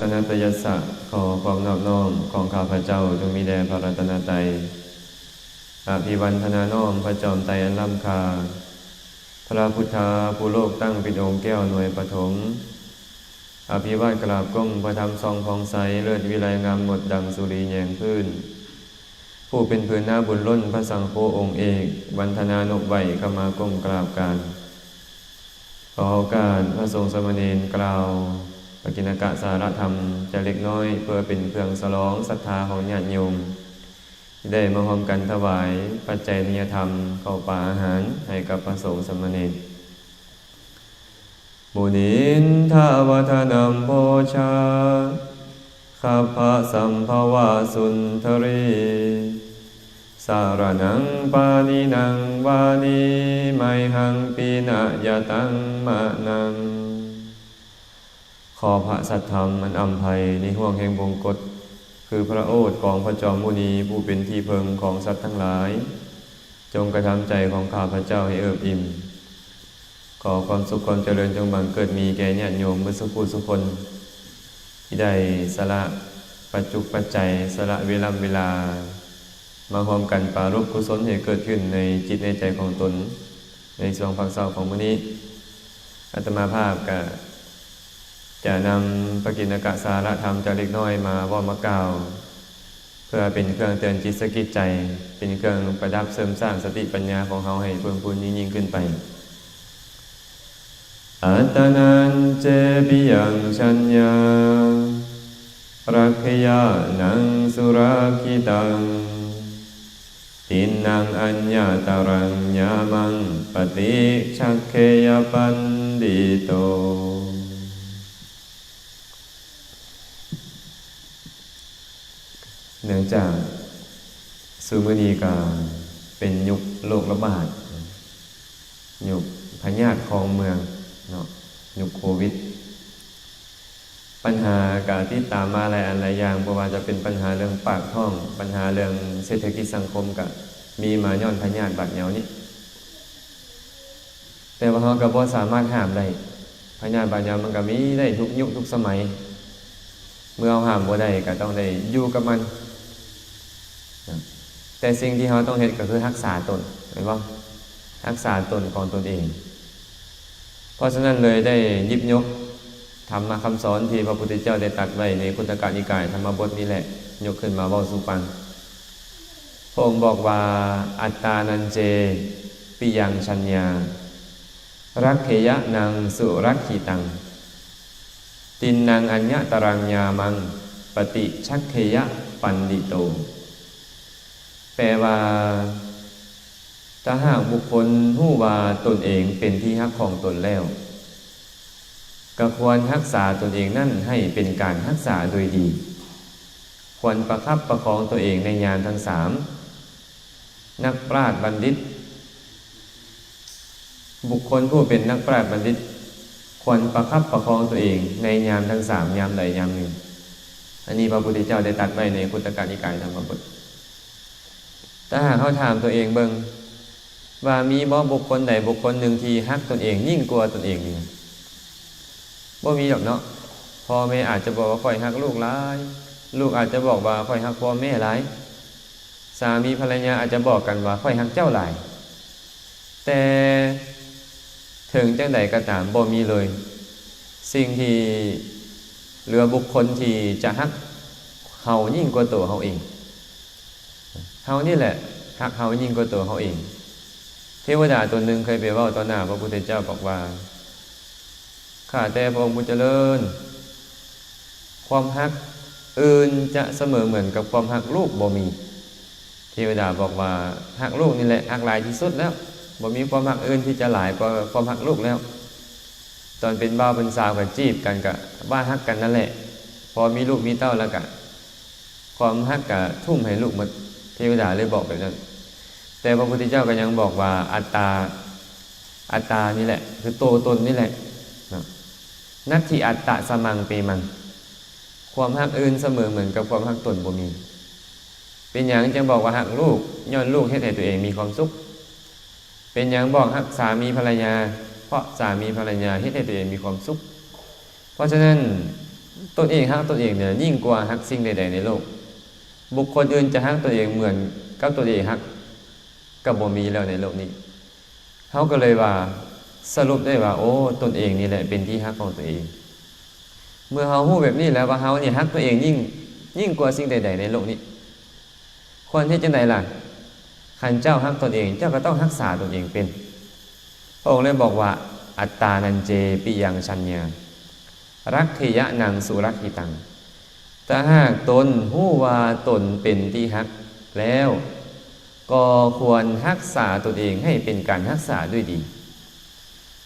ตนตยัสสะขอความนอบน้อมของข้าพเจ้าจงมีแด่พระรัตนตรัยอภิวันธนาน้อมพระจอมไตรอันล้ำคา พระพุทธาผู้โลกตั้งเป็นองค์แก้วหน่วยปฐมอภิวาทกราบก้มพระธรรมทรงพองใสเลิศวิไลงามหมดดังสุรีแยงพื้น ผู้เป็นพื้นหน้าบุญล้นพระสังโฆองค์เอกวันธนานกไหวเข้ามาก้มกราบกันขอโอกาสพระทรงสมณีนกล่าว ปกิณกะสารธรรมจะเล็กน้อยเพื่อเป็นเครื่องสลองศรัทธาของญาติโยมที่ได้มาพร้อมกันถวายปัจจัยนิยธรรมเข้าป่าอาหารให้กับพระสงฆ์สมณีนบุญินทาวทนัมโพชาข้าพระสัมภวาสุนทรี สารนังปานินังวานิไมหังปีนะยตังมะนัง อพระสัทธรรมมันอัมภัยในห่วงแห่งบงกฎคือพระโอษฐ์ของพระจอมมุนีผู้เป็นที่เพิงของสัตว์ทั้งหลาย จงกระทำใจของข้าพระเจ้าให้เอิบอิ่ม ขอความสุขความเจริญจงบังเกิดมีแก่ญาติโยมเมื่อสุขสุขคน ที่ได้สละปัจจุปัจจัยสละเวลาเวลา มาพร้อมกันปารบกุศลให้เกิดขึ้นในจิตในใจของตน ในช่วงพักเศร้าของมื้อนี้อาตมาภาพก็ จะนำปกิณกะสารธรรมจากเล็กน้อยมาว่ามากล่าวเพื่อเป็นเครื่องเตือนจิตสกิจใจ เป็นเครื่องประดับเสริมสร้างสติปัญญาของเขาให้เพิ่มพูนยิ่งขึ้นไปอัตนันเจปิยังชัญญารักขยานังสุราคิตังตินนางอัญญาตารัญญามังปฏิชักเคยปันดิโต เนื่องจากซูมอนีกาเป็นยุคโรคระบาดยุคพยาธิคลองเมืองเนาะยุคโควิด ปัญหาการที่ตามมาหลายอันหลายอย่างเพราะว่าจะเป็นปัญหาเรื่องปากท้อง ปัญหาเรื่องเศรษฐกิจสังคมกับมีมาย้อนพยาธิบาดเหนียวนี้แต่ว่าเขาก็บ่สามารถห้ามได้พยาธิบาดเหนียวมันก็มีได้ทุกยุคทุกสมัย เมื่อเราห้ามบ่ได้ก็ต้องได้อยู่กับมัน แต่สิ่งที่เขาต้องเฮ็ดก็คือรักษาตนเห็นบ่ารักษาตนของตนเอง เพราะฉะนั้นเลยได้ยิบยกธรรมะคำสอนที่พระพุทธเจ้าได้ตรัสไว้ในคุตกะนิกายธรรมบทนี้แหละ ยกขึ้นมาเว้าสู่ฟังพระองค์บอกว่าอัตตานันเจ ปิยังชัญญา รักเขยะนางสุรักขีตัง ตินนางอัญญะตรังยามัง ปฏิชักเขยะปันดิโต แปลว่าถ้าหากบุคคลหู้ว่าตนเองเป็นที่ฮักของตนแล้วก็ควรรักษาตนเองนั่นให้เป็นการรักษาโดยดี ควรประคับประคองตัวเองในยานทั้งสามนักปราชญ์บัณฑิต บุคคลผู้เป็นนักปราชญ์บัณฑิต ควรประคับประคองตัวเองในยามทั้งสามยามใดยามหนึ่ง อันนี้พระพุทธเจ้าได้ตัดไว้ในคุตกานิกายธรรมบท ถ้าหากเขาถามตัวเองเบิงว่ามีบ่บุคคลใดบุคคลหนึ่งที่ฮักตนเอง ยิ่งกลัวตนเองนี่บ่มีหรอกเนาะพ่อแม่อาจจะบอกว่าค่อยฮักลูกหลาย ลูกอาจจะบอกว่าค่อยฮักพ่อแม่หลายสามีภรรยาอาจจะบอกกันว่าค่อยฮักเจ้าหลาย แต่ถึงจังใดก็ตามบ่มีเลย สิ่งที่เหลือบุคคลที่จะฮักเฮายิ่งกว่าตัวเฮาเอง เฮานี่แหละฮักเฮายิ่งกว่าตัวเฮาเอง เทวดาตัวหนึ่งเคยไปว่าต่อหน้าพระพุทธเจ้าบอกว่า ข้าแต่พระองค์ผู้เจริญ ความฮักอื่นจะเสมอเหมือนกับความฮักลูกบ่มี เทวดาบอกว่าฮักลูกนี่แหละฮักหลายที่สุดแล้วบ่มีความฮักอื่นที่จะหลายกว่าความฮักลูกแล้ว ตอนเป็นบ้าวเป็นสาวกับจีบกันกับบ้าฮักกันนั่นแหละ พอมีลูกมีเต้าแล้วกะความฮักกะทุ่มให้ลูกหมา เทวดาเลยบอกแบบนั้น แต่พระพุทธเจ้าก็ยังบอกว่าอัตตาอัตตานี่แหละ คือโตตนนี่แหละนัตถิอัตตะสมังเปมัง ความฮักอื่นเสมอเหมือนกับความฮักตนบ่มี เป็นอย่างจึงบอกว่าฮักลูกย้อนลูกให้แต่ตัวเองมีความสุข เป็นอย่างบอกฮักสามีภรรยา เพราะสามีภรรยาให้แต่ตัวเองมีความสุข เพราะฉะนั้นตนเองฮักตนเองเนี่ยยิ่งกว่าฮักสิ่งใด ๆ ในโลก บุคคลอื่นจะฮักตัวเองเหมือนกับตัวเองฮักก็บ่มีแล้วในโลกนี้เขาก็เลยว่าสรุปได้ว่า โอ้ตนเองนี่แหละเป็นที่ฮักของตัวเอง เมื่อเฮาฮู้แบบนี้แล้วว่าเฮาเนี่ยฮักตัวเองยิ่งยิ่งกว่าสิ่งใด ๆ ในโลกนี้ควรที่จะไหนล่ะขันเจ้าฮักตนเอง เจ้าก็ต้องรักษาตนเองเป็นพระองค์เลยบอกว่า อัตตานันเจปิยังชัญญารักขิยะนังสุรักขิตัง ถ้าหากตนหู้ว่าตนเป็นที่ฮักแล้ว ก็ควรรักษาตนเองให้เป็นการรักษาด้วยดี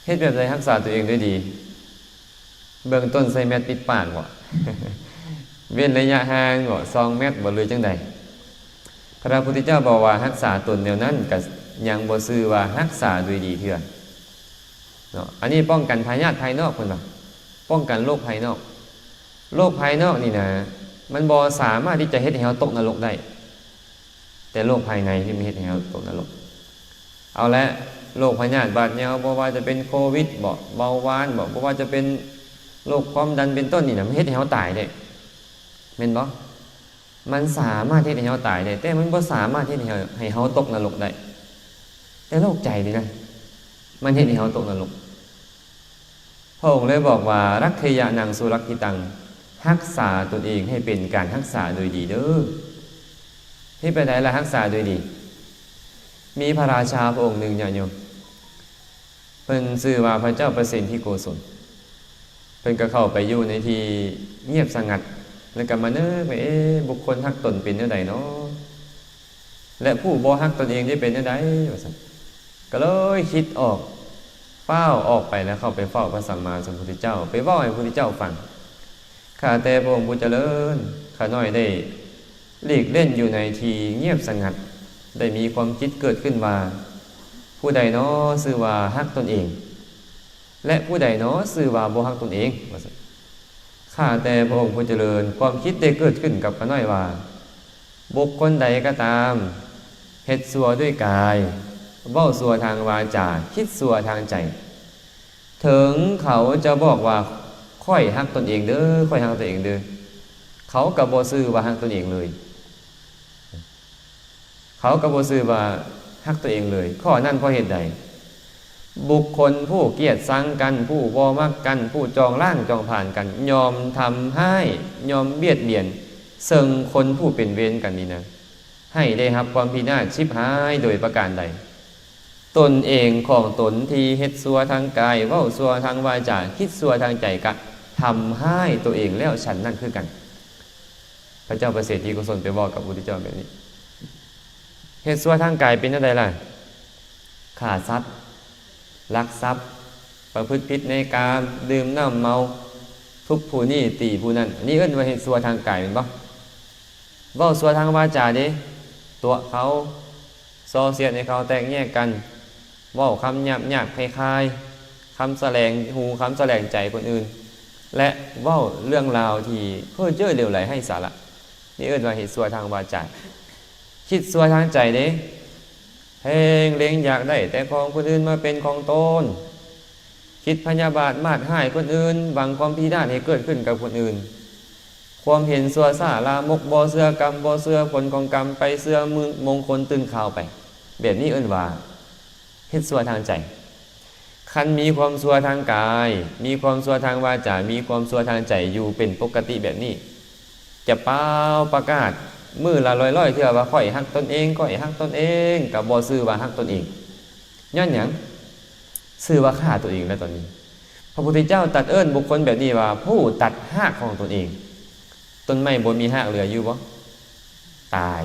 เฮ็ดแบบใดรักษาตัวเองด้วยดี เบื้องต้นใส่แมสปิดปากบ่เว้นระยะห่างบ่ซองแมสบ่เลยจังใดพระพุทธเจ้าบอกว่ารักษาตนแนวนั้นก็ยังบ่ซื่อว่ารักษาด้วยดีเถื่อเนาะอันนี้ป้องกันพยาธิภายนอกเพิ่นว่ป้องกันโรคภายนอก โรคภายนอกนี่นะมันบ่สามารถที่จะเฮ็ดให้เราตกนรกได้ แต่โรคภายในที่มันเฮ็ดให้เราตกนรก เอาละโรคพยาธิบาดเนี่ยวบ่ว่าจะเป็นโควิดบ่เบาหวานบ่บ่ว่าจะเป็นโรคความดันเป็นต้นนี่นะมันเฮ็ดให้เราตายได้แม่นบ่มันสามารถที่ให้เราตายได้แต่มันบ่สามารถที่ให้เราให้เราตกนรกได้แต่โรคใจนี่นะมันเฮ็ดให้เราตกนรกพระองค์เลยบอกว่ารักเทยานังสุรักขิตัง รักษาตนเองให้เป็นการรักษาโดยดีเด้อที่ไปไหนละรักษาโดยดี มีพระราชาพระองค์หนึ่งญาติโยมเป็นชื่อว่าพระเจ้าประสิทธิโกศลเป็นก็เข้าไปอยู่ในที่เงียบสงัด แล้วก็มาเน้อไปเอ๊ะบุคคลฮักตนเป็นเท่าใดเนาะและผู้บ่ฮักตนเองได้เป็นเท่าใดว่าซั่นก็เลยคิดออกเฝ้าออกไปแล้วเข้าไปเฝ้าพระสัมมาสัมพุทธเจ้า ไปเฝ้าให้พระพุทธเจ้าฟัง ข้าแต่พระองค์ผู้เจริญข้าน้อยได้หลีกเล่นอยู่ในที่เงียบสงัด ได้มีความคิดเกิดขึ้นว่า ผู้ใดเนาะซื่อว่าฮักตนเอง และผู้ใดเนาะซื่อว่าบ่ฮักตนเองข้าแต่พระองค์ผู้เจริญ ความคิดได้เกิดขึ้นกับข้าน้อยว่า บุคคลใดก็ตามเฮ็ดซัวด้วยกายเว้าสัวทางวาจาคิดสัวทางใจ ถึงเขาจะบอกว่า ค่อยฮักตนเองเด้อค่อยฮักตนเองเด้อเขากับโบซื่อว่าฮักตนเองเลย เขากับโบซื่อว่าฮักตัวเองเลย ข้อนั่นเพราะเหตุใด บุคคลผู้เกียดสังกัน ผู้วอมักกัน ผู้จองล่างจองผ่านกัน ยอมทำให้ยอมเบียดเบียนเซิงคนผู้เป็นเวรกันนี่นะให้ได้รับความพินาศชิบหายโดยประการใด ตนเองของตนที่เฮ็ดสัวทางกาย เว้าสัวทางวาจาคิดสัวทางใจกะ ทำให้ตัวเองแล้วฉันนั่นคือกัน พระเจ้าประเสริฐทีกุศลไปบอกกับพุทธเจ้าแบบนี้เฮ็ดสัวทางกายเป็นอะไรล่ะขาทรัพย์ลักทรัพย์ ประพฤติผิดในการดื่มน้ำเมาทุบผู้นี่ตีผู้นั้นนนี้เอิ้นว่าเฮ็ดสัวทางกายเป็นบ่เว้าสัวทางวาจาด้ตัวเขาโซเสียดในเขาแตกแยกกันว้าคำหยาบหยาบคลายคำแสลงหูคำแสลงใจคนอื่น และเว้าเรื่องราวที่เพื่อเจอเร็วไหลให้สาระนี่เอิ้นว่าเฮ็ดสัวทางวาจาคิดสัวทางใจเด้เฮงเล็งอยากได้ แต่ของคนอื่นมาเป็นของตนคิดพยาบาทมาดให้คนอื่นบังความพินาศให้เกิดขึ้นกับคนอื่น ความเห็นสัวซาลามกบอเสือกรรมบอเสือผลของกรรมไปเสือมือมงคลตึงข่าวไป แบบนี้เอิ้นว่าเฮ็ดสัวทางใจ คันมีความสัวทางกาย มีความสัวทางวาจา มีความสัวทางใจอยู่เป็นปกติแบบนี้ จะเป้าประกาศมือละลอยลอยเทื่อว่าค่อยฮักตนเองค่อยฮักตนเองกับบ่ซื้อว่าฮักตนเองย้อนหยังซื้อว่าฆ่าตัวเองแล้วตอนนี้ พระพุทธเจ้าตัดเอิ้นบุคคลแบบนี้ว่า ผู้ตัดหากของตนเอง ต้นไม้บนมีหากเหลืออยู่บ่ตาย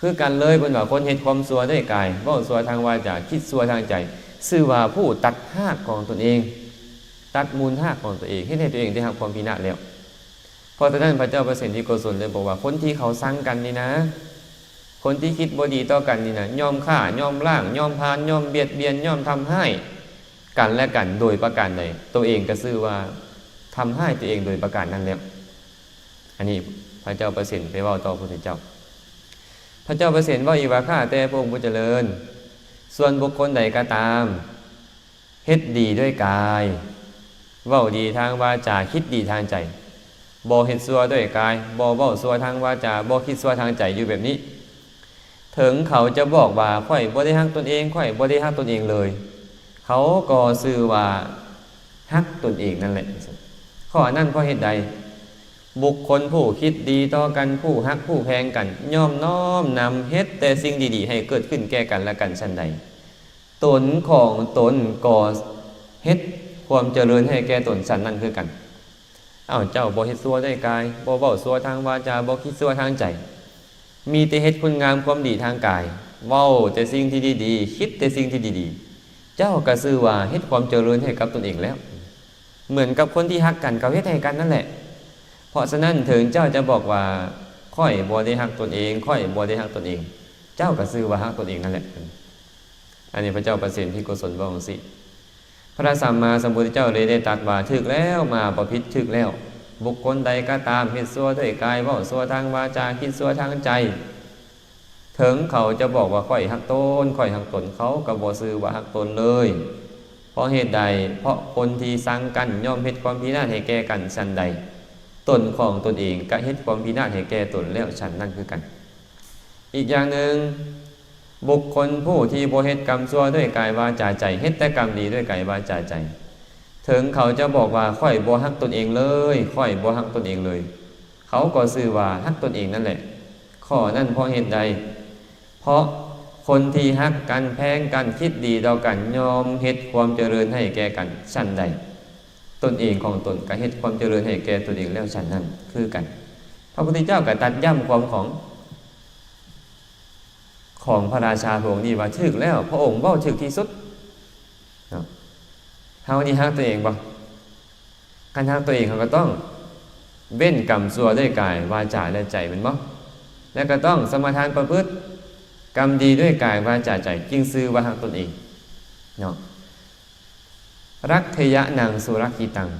คือกันเลยบนว่าคนเห็นความสัวด้วยกายว้าสัวทางวาจาคิดสัวทางใจ ซื่อว่าผู้ตัดหากของตนเอง ตัดมูลหากของตัวเองให้ให้ตัวเองได้รับความพินาศแล้วเพราะฉะนั้นพระเจ้าประสิทธิโกศลเลยบอกว่า คนที่เขาสร้างกันนี่นะ คนที่คิดบดีต่อกันนี่นะยอมฆ่ายอมล่างยอมพานยอมเบียดเบียนยอมทำให้กันและกันโดยประการใดตัวเองก็ซื่อว่าทำให้ตัวเองโดยประการนั้นแล้วอันนี้พระเจ้าประสิทธิไปว่าต่อพระพุทธเจ้า พระเจ้าประสิทธิว่าอีวาข้าแต่พระองค์ผู้เจริญ ส่วนบุคคลใดก็ตามเฮ็ดดีด้วยกายเว้าดีทางวาจาคิดดีทางใจบ่เฮ็ดซัวด้วยกายบ่เว้าซัวทางวาจาบ่คิดซัวทางใจอยู่แบบนี้ ถึงเขาจะบอกว่าข่อยบ่ได้ฮักตนเองข่อยบ่ได้ฮักตนเองเลย เขาก็ซื่อว่าฮักตนเองนั่นแหละข้อนั้นเพราะเหตุใด บุคคลผู้คิดดีต่อกันผู้ฮักผู้แพงกันย่อมน้อมนำเฮ็ดแต่สิ่งดีๆ ให้เกิดขึ้นแก่กันและกันชั้นใด ตนของตนก่อเฮ็ดความเจริญให้แก่ตนสันนั่นคือกันเอ้าเจ้าบ่เฮ็ดซัวได้กายบ่เว้าซัวทางวาจาบ่คิดซัวทางใจ มีแต่เฮ็ดคุณงามความดีทางกายเว้าแต่สิ่งที่ดีๆคิดแต่สิ่งที่ดีๆ เจ้าก็ซื่อว่าเฮ็ดความเจริญให้กับตนเองแล้ว เหมือนกับคนที่ฮักกันเขาเฮ็ดให้กันนั่นแหละ เพราะฉะนั้นถึงเจ้าจะบอกว่าค่อยบ่ได้ฮักตนเอง ค่อยบ่ได้ฮักตนเอง เจ้าก็ซื่อว่าฮักตนเองนั่นแหละอันนี้พระเจ้าประสิทธิ์ที่กุศลว่าองสิพระสัมมาสัมพุทธเจ้าเลยได้ตรัสว่าถึกแล้วมาประพิษถึกแล้ว บุคคลใดก็ตามเฮ็ดซัวด้วยกายว้าซัวทางวาจาคิดซัวทางใจ ถึงเขาจะบอกว่าค่อยหักตนค่อยหักตนเขาก็บ่ซื้อว่าหักตนเลยเพราะเหตุใด เพราะคนที่สังกันย่อมเฮ็ดความพินาศให้แก่กันชันใด ตนของตนเองก็เฮ็ดความพินาศให้แก่ตนแล้วฉันนั่นคือกัน อีกอย่างหนึ่งบุคคลผู้ที่บ่เฮ็ดกรรมชั่วด้วยกายวาจาใจเฮ็ดแต่กรรมดีด้วยกายวาจาใจ ถึงเขาจะบอกว่าค่อยบ่ฮักตนเองเลยค่อยบ่ฮักตนเองเลย เขาก็ซื่อว่าฮักตนเองนั่นแหละ ข้อนั้นเพราะเหตุใด เพราะคนที่ฮักกันแพงกันคิดดีต่อกันยอมเฮ็ดความเจริญให้แก่กันชั้นใด ตนเองของตนก็เฮ็ดความเจริญให้แก่ตนเองแล้วชั้นนั้นคือกัน พระพุทธเจ้าก็ตัดย่ำความของของพระราชาพระองค์นี้ว่าถึกแล้ว พระองค์เว้าถึกที่สุดเนาะเฮานี่ฮักตัวเองบ่การฮักตัวเองเขาก็ต้องเว้นกรรมชั่วด้วยกายวาจาและใจแมันบ่และก็ต้องสมาทานประพฤติกรรมดีด้วยกายวาจาใจจึงซื้อว่าฮักตนเองเนาะ รักเทยะนางสุรกิตัง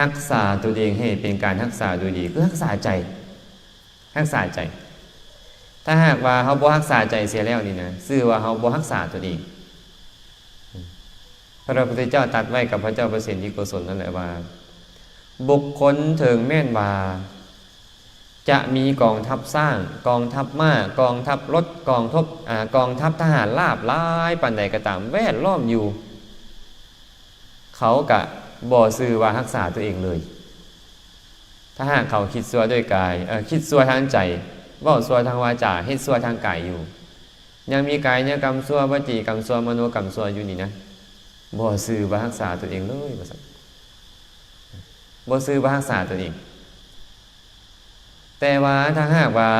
รักษาตัวเองให้เป็นการรักษาโดยดีคือรักษาใจรักษาใจ ถ้าหากว่าเขาบ่รักษาใจเสียแล้วนี่นะซื่อว่าเขาบ่รักษาตัวเองพระพุทธเจ้าตัดไว้กับพระเจ้าประสิทธิโกศลนั่นแหละว่า บุคคลถึงแม่นว่าจะมีกองทัพสร้าง กองทัพมากองทัพรถกองทัพอ่ากองทัพทหารลาบหลายปันใดก็ตามแวดล้อมอยู่ เขากะบ่ซื่อว่ารักษาตัวเองเลย ถ้าหากเขาคิดซัวด้วยกายเออคิดซัวทางใจว่าซัวทางวาจาเฮ็ดซัวทางกายอยู่ ยังมีกายเนี่ยกรรมซัววจีกรรมซัวมโนกรรมซัวอยู่นี่นะบ่ซื้อบ่รักษาตัวเองเลยบ่ซื้อบ่รักษาตัวเอง แต่ว่าถ้าหากว่า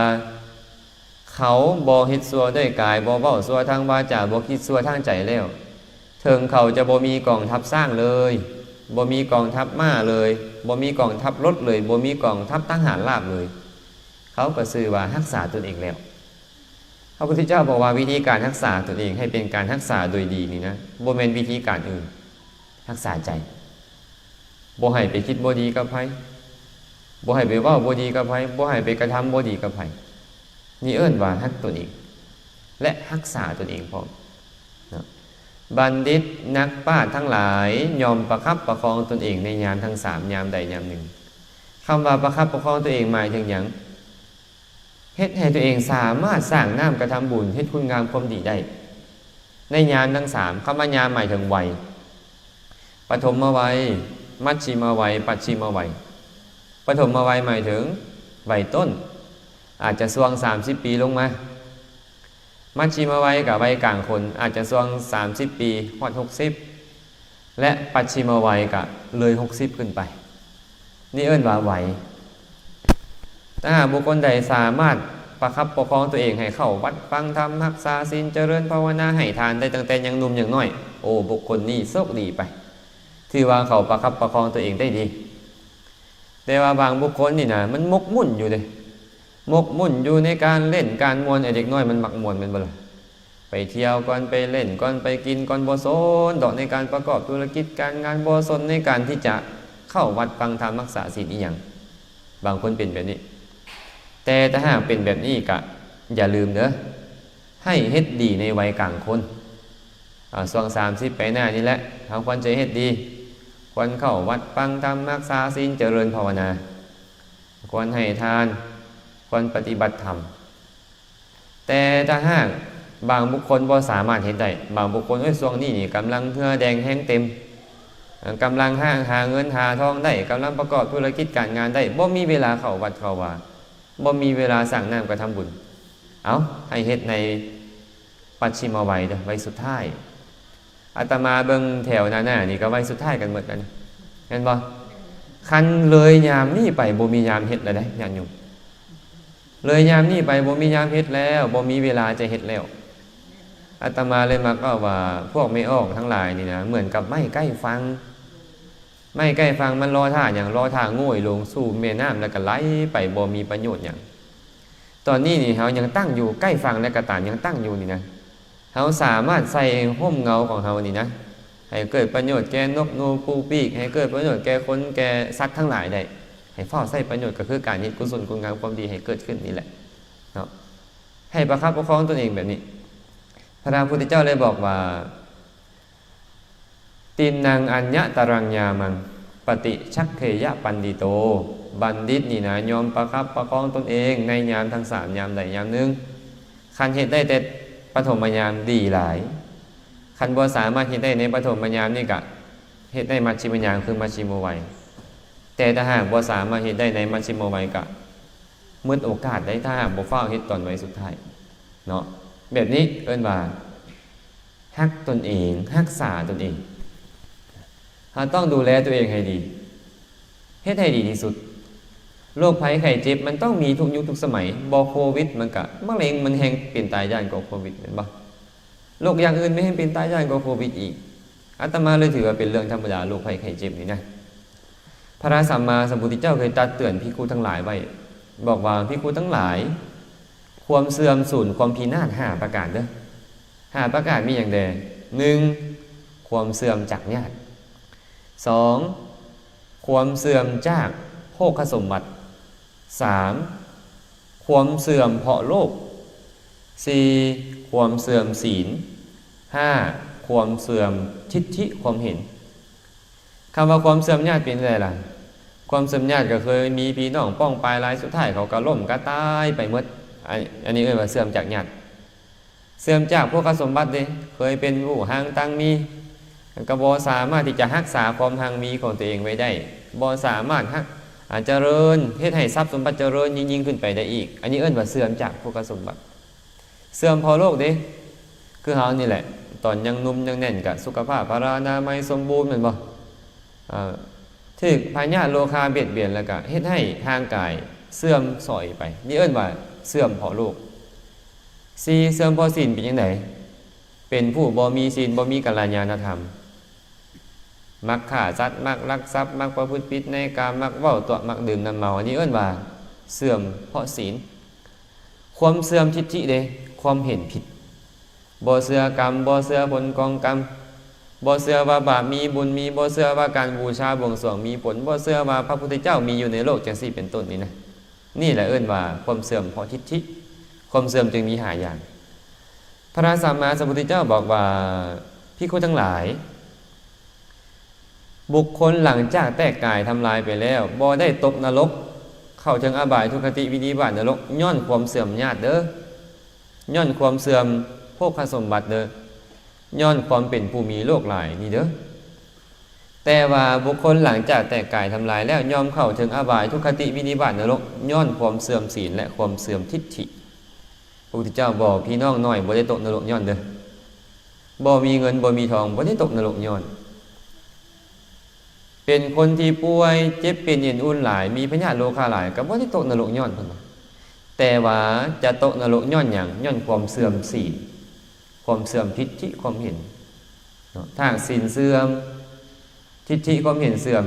เขาบ่เฮ็ดซัวด้วยกายบ่เว้าซัวทางวาจาบ่คิดซัวทางใจแล้ว ถึงเขาจะบ่มีกองทัพสร้างเลยบ่มีกองทัพม้าเลยบ่มีกองทัพรถเลยบ่มีกองทัพทหารลาบเลย เขาก็ซื่อว่ารักษาตนเองแล้วพระพุทธเจ้าบอกว่าวิธีการรักษาตนเองให้เป็นการรักษาโดยดีนี่นะบ่แม่นวิธีการอื่นรักษาใจบ่ให้ไปคิดบ่ดีกับไผบ่ให้ไปว้าบ่ดีกับไผบ่ให้ไปกระทำบ่ดีกับไผนี่เอิ้นว่ารักตนเอง และรักษาตนเองพร้อม บัณฑิตนักปราชญ์ทั้งหลายยอมประคับประคองตนเองในยามทั้งสามยามใดยามหนึ่งคำว่าประคับประคองตัวเองหมายถึงหยังเฮ็ดให้ตัวเองสามารถสร้างน้ำกระทำบุญเฮ็ดคุณงามความดีได้ ในยามทั้งสามคำว่ายามหมายถึงวัยปฐมวัย มัชชิมวัย ปัจฉิมวัยปฐมวัยหมายถึงวัยต้น อาจจะสวง 30 ปีลงมา มัชชิมวัยกับวัยกลางคน อาจจะสวง 30 ปีฮอด60 และปัจฉิมวัยกับเลย 60 ขึ้นไป นี่เอิ้นว่าวัยถ้าหากบุคคลใดสามารถประคับประคองตัวเองให้เข้าวัดฟังธรรมรักษาศีลเจริญภาวนาให้ทานได้ตั้งแต่ยังหนุ่มอยังน้อย โอ้บุคคลนี้โชคดีไป ที่ว่าเขาประคับประคองตัวเองได้ดี แต่ว่าบางบุคคลนี่นะมันมกมุ่นอยู่เลย มกมุ่นอยู่ในการเล่นการมวนไอเด็กน้อยมันมักมวนเป็นบ่ล่ะไปเที่ยวก่อนไปเล่นก่อนไปกินก่อนบ่สนดอกในการประกอบธุรกิจการงานบ่สนในการที่จะเข้าวัดฟังธรรมรักษาศีลอีหยังบางคนเป็นแบบนี้ แต่ถ้าหากเป็นแบบนี้กะ อย่าลืมเนอะให้เฮ็ดดีในวัยกลางคนส่วงสามสิบไปหน้านี่แหละเขาควรจะเฮ็ดดี ควรเข้าวัดฟังธรรมรักษาศีลเจริญภาวนา ควรให้ทาน ควรปฏิบัติธรรม แต่ถ้าหากบางบุคคลบ่สามารถเห็นได้บางบุคคลเอ้ยช่วงนี้นี่กำลังเหือแดงแห้งเต็มกำลังห้างหาเงินหาทองได้กำลังประกอบธุรกิจการงานได้บ่มีเวลาเข้าวัดเข้าวาบ่มีเวลาสั่งน้ำกระทำบุญ เอาให้เฮ็ดในปัจฉิมวัยเด้อวัยสุดท้ายอาตมาเบิ่งแถวหน้าหน้านี่ก็วัยสุดท้ายกันหมดแล้วนี่เห็นบ่คันเลยยามนี่ไปบ่มียามเฮ็ดแล้วได้ญาติโยม เลยยามนี่ไปบ่มียามเฮ็ดแล้วบ่มีเวลาจะเฮ็ดแล้วอาตมาเลยมักเอาว่าพวกไม่ออกทั้งหลายนี่นะเหมือนกับไม้ใกล้ฟัง ไม่ใกล้ฟังมันรอท่าอย่างรอท่าโง่ยลงสู่แม่น้ำแล้วก็ไหลไปบ่มีประโยชน์อย่าง ตอนนี้นี่เขายังตั้งอยู่ใกล้ฟังและกระตานยังตั้งอยู่นี่นะเขาสามารถใส่ห่มเงาของเขานี่นะให้เกิดประโยชน์แก่นกนูปูปีก ให้เกิดประโยชน์แก่คนแก่สัตว์ทั้งหลายได้ ให้เฝ้าใส่ประโยชน์ก็คือการนี้กุศลคุณงามความดีให้เกิดขึ้นนี่แหละเนาะให้ประคับประคองตนเองแบบนี้ พระพุทธเจ้าเลยบอกว่า ตินนางอัญญะตรังยามัง ปฏิชักเคยะปันดิโต บัณฑิตนี่นะยอมประคับประคองตนเอง ในยามทั้งสามยามใดยามหนึ่งคันเหตุได้แต่ปฐมยามดีหลาย คันบ่สามารถเหตุได้ในปฐมยามนี่กะเหตุได้มัชชิมยามคือมัชชิมวัย แต่ถ้าหากบ่สามารถเหตุได้ในมัชชิมวัยกะมืดโอกาสได้ถ้าหากบ่เฝ้าเหตุตอนไว้สุดท้ายเนาะแบบนี้เอิ้นว่าฮักตนเองฮักษาตนเองเราต้องดูแลตัวเองให้ดีเฮ็ดให้ดีที่สุดโรคภัยไข้เจ็บมันต้องมีทุกยุคทุกสมัยบอโควิด มันกะมะเร็งมันแหงเปลี่ยนตายย่านกว่าโควิดเห็นปะโรคอย่างอื่นไม่ให้เปลี่ยนตายย่านกว่าโควิดอีกอาตมาเลยถือว่าเป็นเรื่องธรรมดาโรคภัยไข้เจ็บนี่นะ พระสัมมาสัมพุทธเจ้าเคยตัดเตือนพิคูทั้งหลายไว้ บอกว่าพิคูทั้งหลาย ความเสื่อมสูญความพินาศห้าประการเด้อห้าประการมีอย่างใดหนึ่งความเสื่อมจากญาติสองความเสื่อมจากโภคสมบัติสามความเสื่อมเพาะโลกสี่ความเสื่อมศีลห้าความเสื่อมทิฏฐิความเห็นคำว่าความเสื่อมญาติเป็นอะไรล่ะ ความสื่อมญาติก็เคยมีพี่น้องป้องปลายรายสุดท้ายเขาก็ล่มก็ตายไปหมดอันอันนี้เรียว่าเสื่อมจากญาติเสื่อมจากพวกสมบัติเด้เคยเป็นผู้ห่างตั้งมีก็บอสามารถที่จะรักษาความทางมีของตัวเองไว้ได้บอสามารถฮักอาจจะเริญเฮ็ดให้ทรัพย์สมบัติเจริญยิ่งยิ่งขึ้นไปได้อีก อันนี้เอิ้นว่าเสื่อมจากพวกสมบัติ เสื่อมพอโลกเด้คือเฮานี่แหละ ตอนยังนุ่มยังแน่นกับสุขภาพพารานามัยสมบูรณ์แม่นบ่อ่า ถึกพญาโลคาเบียดเบียนแล้วก็เฮ็ดให้ทางกายเสื่อมสอยไป นี่เอิ้นว่าเสื่อมพอโลกสี่เสื่อมพอศีลเป็นจังไดเป็นผู้บ่มีศีลบ่มีกัลยาณธรรม มักฆ่าสัตว์มักลักทรัพย์มักประพฤติผิดในการมักเว้าตัวมักดื่มน้ำเมาอันนี้เอิ้นว่าเสื่อมเพราะศีล ความเสื่อมทิฏฐิเด้ความเห็นผิดบ่เสื่อกรรมบ่เสื่อผลกองกรรม บ่เสื่อว่าบาปมีบุญมีบ่เสื่อว่าการบูชาบวงสรวงมีผลบ่เสื่อว่าพระพุทธเจ้ามีอยู่ในโลกจังซี่เป็นต้นนี่นะนี่แหละเอิ้นว่าความเสื่อมเพราะทิฏฐิความเสื่อมจึงมีหายอย่างพระสัมมาสัมพุทธเจ้าบอกว่าพิคุทั้งหลาย บุคคลหลังจากแตกกายทำลายไปแล้วบ่ได้ตกนรก เข้าถึงอบายทุกขติวินิบาตนรกย้อนความเสื่อมญาติเด้อย่อนความเสื่อมโภคสมบัติเด้อ ย่อนความเป็นผู้มีโลกหลายนี่เด้อแต่ว่าบุคคลหลังจากแตกกายทำลายแล้วยอมเข้าถึงอบายทุกขติวินิบาตนรกย้อนความเสื่อมศีลและความเสื่อมทิฏฐิพระพุทธเจ้าบอกพี่น้องน้อยบ่ได้ตกนรกย้อนเด้อบ่มีเงินบ่มีทองบ่ได้ตกนรกย้อน เป็นคนที่ป่วยเจ็บเป็นเย็นอุ่นหลาย มีพญาโลคาหลายก็บ่ได้ตกนรกย้อนเพิ่นแต่ว่าจะตกนรกย้อนหยังย้อนความเสื่อมศีล ความเสื่อมทิฏฐิความเห็นเนาะทางศีลเสื่อม ทิฏฐิความเห็นเสื่อม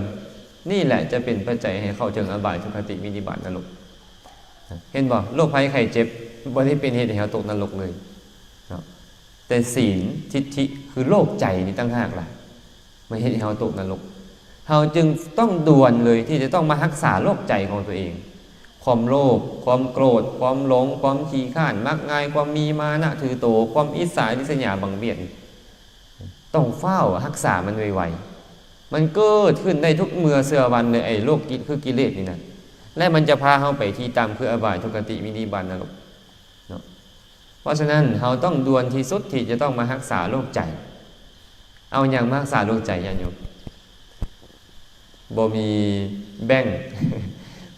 นี่แหละจะเป็นปัจจัยให้เข้าถึงอบายทุกขติวินิบาตนรกเห็นบ่โรคภัยไข้เจ็บบ่ได้เป็นเหตุให้เราตกนรกเลยแต่ศีลทิฏฐิคือโรคใจนี่ตั้งหากล่ะไม่เหตุให้เราตกนรกเราจึงต้องด่วนเลยที่จะต้องมารักษาโรคใจของตัวเอง ความโลภความโกรธ ความหลง ความขี้ข้าน มักง่าย ความมีมานะถือโต ความอิสาริษยบังเบียน ต้องเฝ้ารักษามันไวๆมันเกิดขึ้นได้ทุกเมื่อเสือวันเลยไอ้โรคกิคือกิเลสนี่นะและมันจะพาเราไปที่ต่ำคืออบายทุกติวินิบาตนรกเนาะเพราะฉะนั้นเราต้องดวนที่สุดที่จะต้องมารักษาโรคใจ เอาอย่างมารักษาโรคใจญาติโยมบ่มีแบง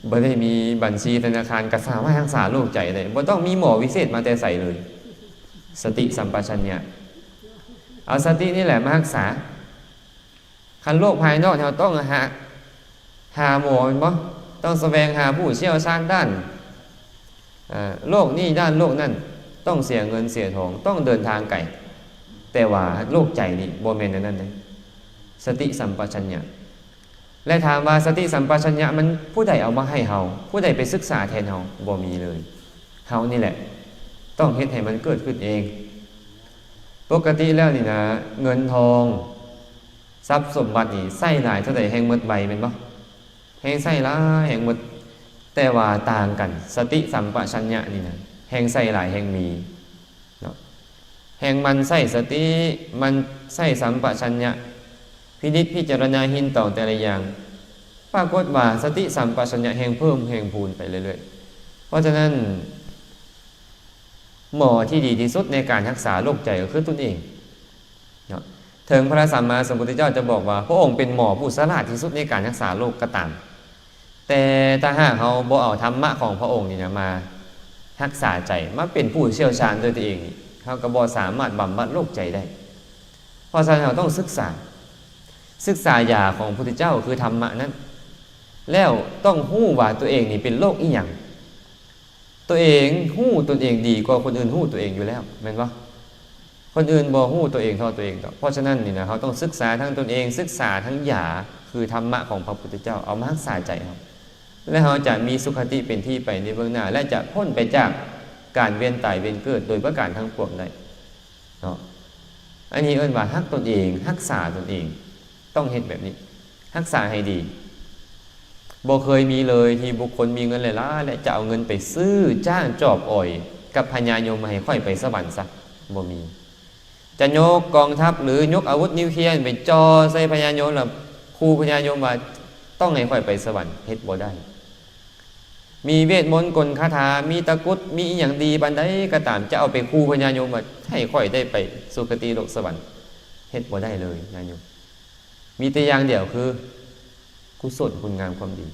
บ่ได้มีบัญชีธนาคารกระสามารถรักษาโรคใจได้บ่ต้องมีหมอวิเศษมาแต่ใส่เลย สติสัมปชัญญะเอาสตินี่แหละมารักษา คันโรคภายนอกเราต้องหาหาหมอแม่นบ่ต้องแสวงหาผู้เชี่ยวชาญด้านโรคนี้ด้านโรคนั่นต้องเสียเงินเสียทองต้องเดินทางไกลแต่ว่าโรคใจนี่บ่แม่นอันนั้นเลยสติสัมปชัญญะ และถามว่าสติสัมปชัญญะมันผู้ใดเอามาให้เฮาผู้ใดไปศึกษาแทนเฮาบ่มีเลยเฮานี่แหละ ต้องเฮ็ดให้มันเกิดขึ้นเอง ปกติแล้วนี่นะ เงินทอง ทรัพย์สมบัตินี่ใส่หลายเท่าใดแห่งหมดใบแม่นบ่แห่งใส่หลายแห่งหมดแต่ว่าต่างกัน สติสัมปชัญญะนี่นะแห่งใส่หลายแห่งมีเนาะแห่งมันใส่สติมันใส่สัมปชัญญะ พินิจพิจารณาหินต่อแต่ละอย่าง ปรากฏว่าสติสัมปชัญญะแห่งเพิ่มแห่งพูนไปเรื่อยๆ เพราะฉะนั้น หมอที่ดีที่สุดในการรักษาโรคใจก็คือตนเองเนาะถึงพระสัมมาสัมพุทธเจ้าจะบอกว่า พระองค์เป็นหมอผู้ฉลาดที่สุดในการรักษาโรคก็ตาม แต่ถ้าหากเขาบ่เอาธรรมะของพระองค์นี่นะมารักษาใจมาเป็นผู้เชี่ยวชาญด้วยตัวเองเขาก็บ่สามารถบำบัดโรคใจได้ เพราะฉะนั้นเราต้องศึกษา ศึกษายาของพระพุทธเจ้าคือธรรมะนั้น แล้วต้องหู้ว่าตัวเองนี่เป็นโรคอีหยังตัวเองหู้ตนเองดีกว่าคนอื่นหู้ตัวเองอยู่แล้วแม่นปะคนอื่นบ่หู้ตัวเองเท่าตัวเองเพราะฉะนั้นนี่นะเขาต้องศึกษาทั้งตนเอง ศึกษาทั้งยาคือธรรมะของพระพุทธเจ้าเอามารักษาใจเขาและเขาจะมีสุขติเป็นที่ไปในเบื้องหน้า และจะพ้นไปจากการเวียนตายเวียนเกิด โดยประการทั้งปวงได้เนาะอันนี้เอิ้นว่าฮักตนเองรักษาตนเอง ต้องเห็นแบบนี้รักษาให้ดีบ่เคยมีเลยที่บุคคลมีเงินหลายๆและจะเอาเงินไปซื้อจ้างจอบอ่อย กับพญายมให้ค่อยไปสวรรค์ซะบ่มี จะยกกองทัพหรือยกอาวุธนิวเคลียร์ไปจอใส่พญายมแล้วครูพญายมว่าต้องให้ค่อยไปสวรรค์เฮ็ดบ่ได้ มีเวทมนต์กลคาถามีตะกุดมีอย่างดีบันไดก็ตามจะเอาไปครูพญายมว่าให้ค่อยได้ไปสุคติโลกสวรรค์เฮ็ดบ่ได้เลยญาโยม มีแต่อย่างเดียวคือ กุศลคุณงามความดี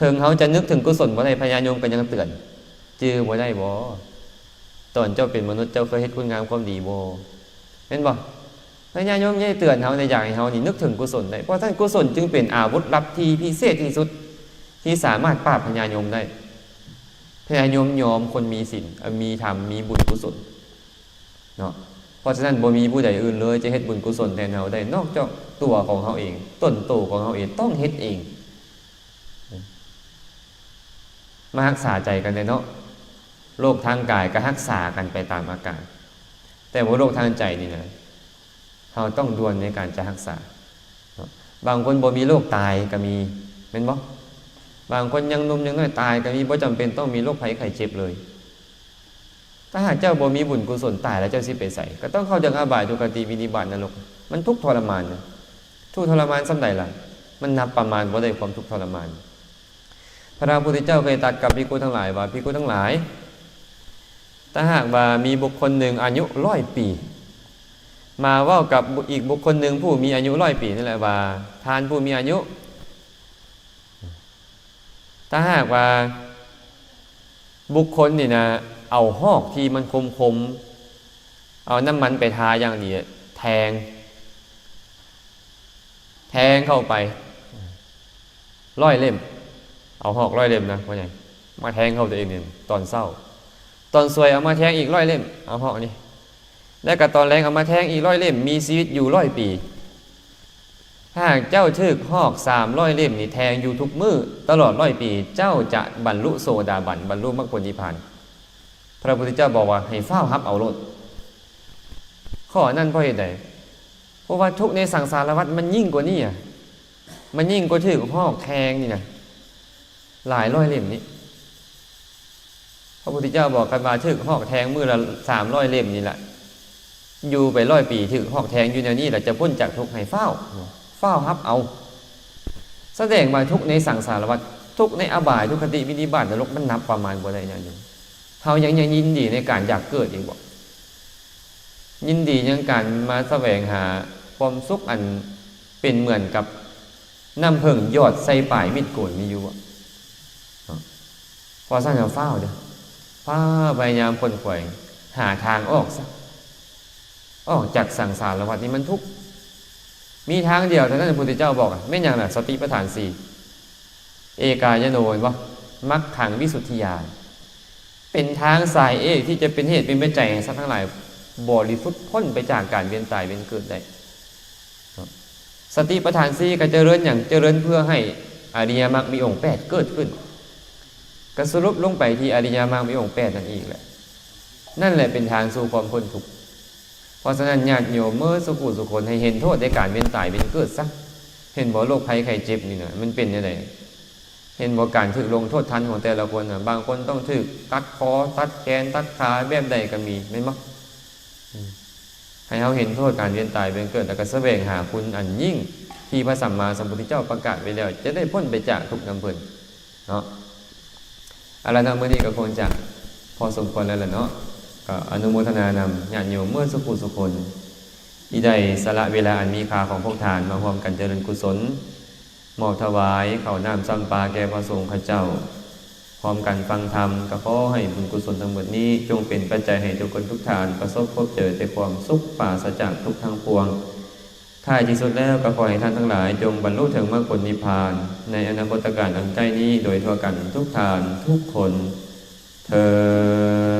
ถึงเขาจะนึกถึงกุศลบ่ได้พญายมก็ยังเตือน จื้อบ่ได้บ่ตอนเจ้าเป็นมนุษย์เจ้าเคยเฮ็ดคุณงามความดีบ่เห็นบ่พญายมยัยเตือนเขาในอย่ากให้เขานี่นึกถึงกุศลได้เพราะท่านกุศลจึงเป็นอาวุธลับที่พิเศษที่สุด ที่สามารถปราบพญายมได้พญายมยอมคนมีศีลมีธรรมมีบุญกุศลเนาะเพราะฉะนั้นบ่มีผู้ใดอื่นเลย จะเฮ็ดบุญกุศลแทนเราได้นอกจาก ตัวของเขาเอง ต้นโตของเขาเองต้องเฮ็ดเอง มารักษาใจกันเลยเนาะโรคทางกายก็รักษากันไปตามอาการ แต่ว่าโรคทางใจนี่นะเราต้องดวนในการจะรักษา บางคนบ่มีโรคตายก็มีเป็นบ่บางคนยังนุ่มยังน้อยตายก็มีบ่จำเป็นต้องมีโรคภัยไข้เจ็บเลย ถ้าหากเจ้าบ่มีบุญกุศลตายแล้วเจ้าสิไปใส่ก็ต้องเข้าจังอาบายทุกติวินิบาตนรก มันทุกทรมานนะ ทุกทรมานสำใดล่ะ มันนับประมาณบ่าได้ความทุกข์ทรมาน พระพุทธเจ้าเคยตรัสกับภิกุทั้งหลายว่าภิกุทั้งหลายถ้าหากว่ามีบุคคลหนึ่งอายุร้อยปี มาว่ากับอีกบุคคลหนึ่งผู้มีอายุร้อยปีนั่นแหละว่า ทานผู้มีอายุ ถ้าหากว่าบุคคลนี่นะเอาหอกที่มันคมคมเอาน้ำมันไปทาอย่างนี้แทง งเข้าไปร้อยเล่ม เอาหอกร้อยเล่มนะว่าไงมาแทงเข้าตัวเองเนี่ยตอนเศร้า ตอนสวยเอามาแทงอีกร้อยเล่ม เอาหอกนี่แล้วก็ตอนแรงเอามาแทงอีกร้อยเล่ม มีชีวิตอยู่ร้อยปีหากเจ้าทึกหอกสามร้อยเล่มนี่แทงอยู่ทุกมือตลอดร้อยปี เจ้าจะบรรลุโสดาบันบรรลุมรรคผลนิพพาน พระพุทธเจ้าบอกว่าให้เฝ้าฮับเอารถข้อนั่นเพราะเหตุใด เพราะว่าทุกในสังสารวัฏมันยิ่งกว่านี่อะมันยิ่งกว่าถือหอกแทงนี่นะหลายร้อยเล่มนี้พระพุทธเจ้าบอกกันว่าถือหอกแทงมือละสามร้อยเล่มนี่แหละอยู่ไปร้อยปีถือหอกแทงอยู่ในนี้แหละจะพ้นจากทุกข์ให้เฝ้าเฝ้าฮับเอา แสดงมาทุกในสังสารวัฏทุกในอบายทุกขติวินิบาตนรกมันนับประมาณบ่ได้อย่างหนึงเฮายังยังยินดีในการอยากเกิดอีกบ่ยินดียังการมาแสวงหา ความสุขอันเป็นเหมือนกับน้ำเพิ่งยอดใส่ป่ายมิดโกนมีอยู่บ่ะพอสร้างจะเฝ้าเด้อฟ้าพยายามคนขวยหาทางออกซะออกจากสังสารวัฏนี้มันทุกข์มีทางเดียวแต่นั้นพระพุทธเจ้าบอกอะไม่อย่างน่ะสติปัฏฐานสี่เอกายโนนบ่มักขังวิสุทธิญาเป็นทางสายเอกที่จะเป็นเหตุเป็นปัจจัยให้สัตว์ทั้งหลาย บริสุทธิ์พ้นไปจากการเวียนตายเวียนเกิดได้ สติปัฏฐานสี่ก็เจริญอย่างเจริญเพื่อให้อริยมรรคมีองค์แปดเกิดขึ้นก็สรุปลงไปที่อริยมรรคมีองค์แปดนั่นอีกแหละ นั่นแหละเป็นทางสู่ความพ้นทุกข์เพราะฉะนั้นญาติโยมเมื่อสุขุสุคนให้เห็นโทษในการเวียนตายเวียนเกิดซะเห็นบ่โรคภัยไข้เจ็บนี่นะมันเป็นยังไงเห็นบ่การถึกลงโทษทันของแต่ละคนนะบางคนต้องถึกตัดคอตัดแขนตัดขาแบบใดก็มีไม่มั้ ให้เขาเห็นโทษการเวียนตายเวียนเกิดแล้วก็แสวงหาคุณอันยิ่ง ที่พระสัมมาสัมพุทธเจ้าประกาศไว้แล้ว จะได้พ้นไปจากทุกข์นำเพลินเนาะอะไรนะเมื่อนี้ก็คงจะพอสมควรแล้วล่ะเนาะก็อนุโมทนานำญาติโยมเมื่อสุขุสุคนที่ได้สละเวลาอันมีค่าของพวกทานมาร่วมกันเจริญกุศลมอบถวายเข้าน้ำซ้ำปลาแก่พระสงฆ์ข้าเจ้า ร้อมกันฟังธรรมก็ขอให้บุญกุศลทั้งหมดนี้ จงเป็นปัจจัยให้ทุกคนทุกทานประสบพบเจอแต่ความสุขปราศจากทุกทางปวงท้ายที่สุดแล้วก็ขอให้ท่านทั้งหลาย จงบรรลุถึงมรรคผลนิพพาน ในอนาคตการอันใกล้นี้โดยทั่วกันทุกทานทุกคนเธอ